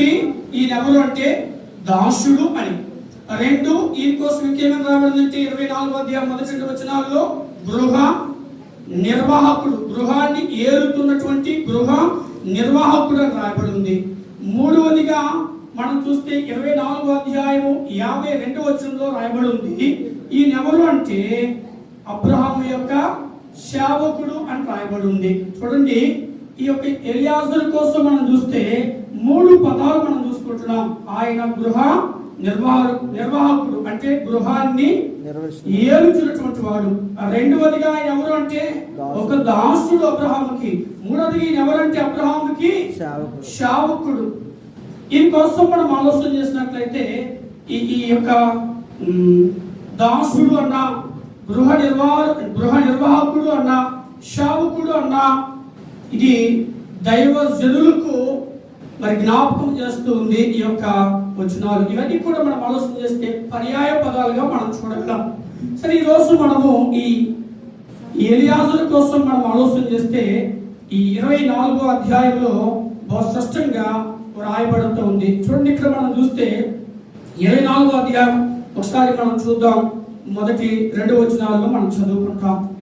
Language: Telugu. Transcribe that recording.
ఒకటి ఈయన ఎవరు అంటే దాసుడు అని. రెండు ఈయన కోసం ఇంకేమైనా రాబడిందంటే ఇరవై నాలుగో అధ్యాయం మొదటి రెండు వచనాల్లో గృహ నిర్వాహకుడు. గృహాన్ని ఏలుతున్నటువంటి గృహ నిర్వాహకుడు అని రాయబడి ఉంది మూడవదిగా మనం చూస్తే ఇరవై నాలుగో అధ్యాయము యాభై రెండు వచనంలో రాయబడి ఉంది ఈయన ఎవరు అంటే అబ్రహాము యొక్క సేవకుడు అని రాయబడి ఉంది చూడండి ఈ యొక్క ఎలియాజరు కోసం మనం చూస్తే పదాలు మనం చూసుకుంటున్నాం. ఆయన గృహ నిర్వాహ నిర్వాహకుడు అంటే గృహాన్ని ఏలుచున్నటువంటి వాడు. ఆ రెండవదిగా ఆయన ఎవరు అంటే ఒక దాసుడు అబ్రహాముకి. మూడవది ఈయన ఎవరంటే అబ్రహాముకి శావకుడు. ఈ కోసం మనం ఆలోచన చేసినట్లయితే ఈ ఈ యొక్క దాసుడు అన్న గృహ నిర్వాహ గృహ నిర్వాహకుడు అన్న శావకుడు అన్న ఇది దైవ జనులకు మరి జ్ఞాపకం చేస్తూ ఉంది ఈ యొక్క వచనాలు. ఇవన్నీ కూడా మనం ఆలోచన చేస్తే పర్యాయ పదాలుగా మనం చూడగలం. సరే ఈ రోజు మనము ఈ ఈ ఎలియాజుల కోసం మనం ఆలోచన చేస్తే ఈ ఇరవై నాలుగో అధ్యాయంలో బహు స్పష్టంగా రాయబడుతూ ఉంది. చూడండి ఇక్కడ మనం చూస్తే ఇరవై నాలుగో అధ్యాయం. ఒకసారి మనం చూద్దాం. మొదటి రెండు వచనాల్లో మనం చదువుకుంటాం.